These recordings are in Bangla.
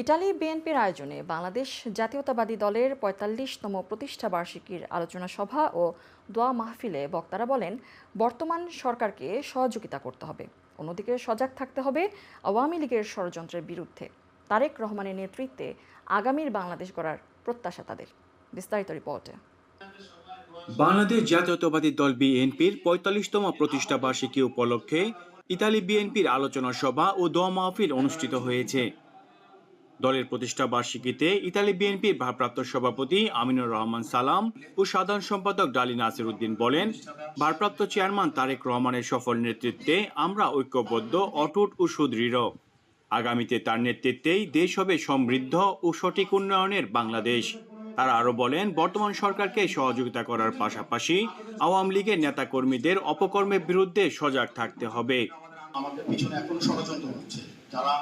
ইটালি বিএনপির আয়োজনে বাংলাদেশ জাতীয়তাবাদী দলের পঁয়তাল্লিশতম প্রতিষ্ঠা বার্ষিকীর আলোচনা সভা ও দোয়া মাহফিলে বক্তারা বলেন, বর্তমান সরকারকে সহযোগিতা করতে হবে। অন্যদিকে সজাগ থাকতে হবে আওয়ামী লীগের ষড়যন্ত্রের বিরুদ্ধে। তারেক রহমানের নেতৃত্বে আগামীর বাংলাদেশ গড়ার প্রত্যাশা তাদের। বিস্তারিত রিপোর্টে। বাংলাদেশ জাতীয়তাবাদী দল বিএনপির পঁয়তাল্লিশতম প্রতিষ্ঠা বার্ষিকী উপলক্ষে ইতালি বিএনপির আলোচনা সভা ও দোয়া মাহফিল অনুষ্ঠিত হয়েছে। দলের প্রতিষ্ঠা বার্ষিকীতে ইতালি বিএনপির ভারপ্রাপ্ত সভাপতি আমিনুর রহমান সালাম ও সাধারণ সম্পাদক ডালি নাসির উদ্দিন বলেন, ভারপ্রাপ্ত চেয়ারম্যান তারেক রহমানের সফল নেতৃত্বে আমরা ঐক্যবদ্ধ, অটুট ও সুদৃঢ়। আগামীতে তার নেতৃত্বেই দেশ হবে সমৃদ্ধ ও সঠিক উন্নয়নের বাংলাদেশ। তারা আরও বলেন, বর্তমান সরকারকে সহযোগিতা করার পাশাপাশি আওয়ামী লীগের নেতাকর্মীদের অপকর্মের বিরুদ্ধে সজাগ থাকতে হবে। আমাদের পিছনে এখনও ষড়যন্ত্র হচ্ছে। যারা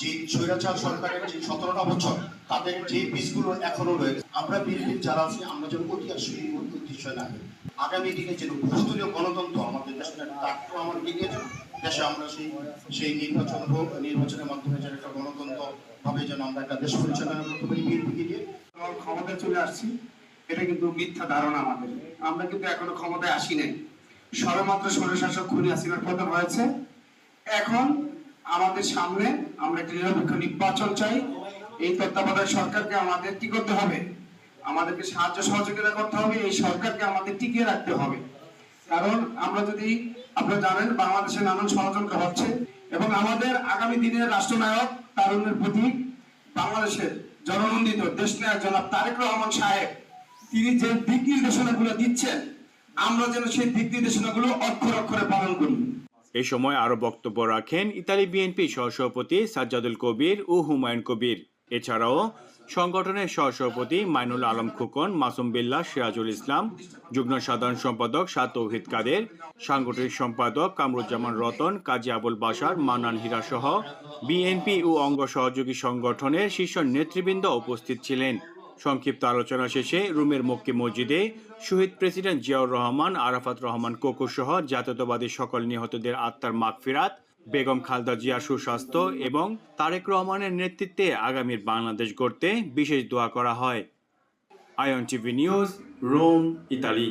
যে স্বৈরাচার সরকারের যে সতেরোটা বছর, তাদের যে বীজগুলো এখনও রয়েছে, আমরা বিএনপির যারা আছি, আমরা যেন আসলে উদ্দেশ্য না আগামী দিনে যেন বহুদলীয় গণতন্ত্র আমাদের দেশে ডাক্তার আমার দিকে দেশে আমরা সেই সেই নির্বাচন হোক, নির্বাচনের মাধ্যমে যেন একটা গণতন্ত্র ভাবে যেন আমরা একটা দেশ পরিচালনা করতে পারি বিএনপিকে দিয়ে ক্ষমতায় চলে আসছি, এটা কিন্তু মিথ্যা ধারণা আমাদের। আমরা কিন্তু এখনও ক্ষমতায় আসি নাই। সবেমাত্র স্বৈরশাসক খুনি হাসিনার পতন হয়েছে। এখন আমাদের সামনে আমরা একটি নিরপেক্ষ নির্বাচন চাই। এই তত্ত্বাবধায়ক সরকারকে আমাদের কি করতে হবে? আমাদেরকে সাহায্য সহযোগিতা করতে হবে, এই সরকারকে আমাদের টিকিয়ে রাখতে হবে। কারণ আমরা যদি, আপনারা জানেন বাংলাদেশে নানান ষড়যন্ত্র হচ্ছে এবং আমাদের আগামী দিনের রাষ্ট্রনায়ক তারুণের প্রতীক বাংলাদেশের জননন্দিত দেশ নায়ক জনাব তারেক রহমান সাহেব। তিনি যে দিক নির্দেশনাগুলো দিচ্ছেন, আমরা যেন সেই দিক নির্দেশনাগুলো অক্ষর অক্ষরে এ সময় আরও বক্তব্য রাখেন ইতালি বিএনপি সহসভাপতি সাজ্জাদুল কবির ও হুমায়ুন কবির। এছাড়াও সংগঠনের সহসভাপতি মাইনুল আলম খোকন, মাসুম বিল্লাহ, সিরাজুল ইসলাম, যুগ্ম সাধারণ সম্পাদক সাত তৌহিদ কাদের, সাংগঠনিক সম্পাদক কামরুজ্জামান রতন, কাজী আবুল বাসার মানান হীরা সহ বিএনপি ও অঙ্গ সহযোগী সংগঠনের শীর্ষ নেতৃবৃন্দ উপস্থিত ছিলেন। সংক্ষিপ্ত আলোচনা শেষে রুমের মক্কি মসজিদে শহীদ প্রেসিডেন্ট জিয়াউর রহমান, আরাফাত রহমান কোকো সহ জাতীয়তাবাদী সকল নিহতদের আত্মার মাগফিরাত বেগম খালদা জিয়া সুস্বাস্থ্য এবং তারেক রহমানের নেতৃত্বে আগামীর বাংলাদেশ গড়তে বিশেষ দোয়া করা হয়। আয়ন টিভি নিউজ, রোম, ইতালি।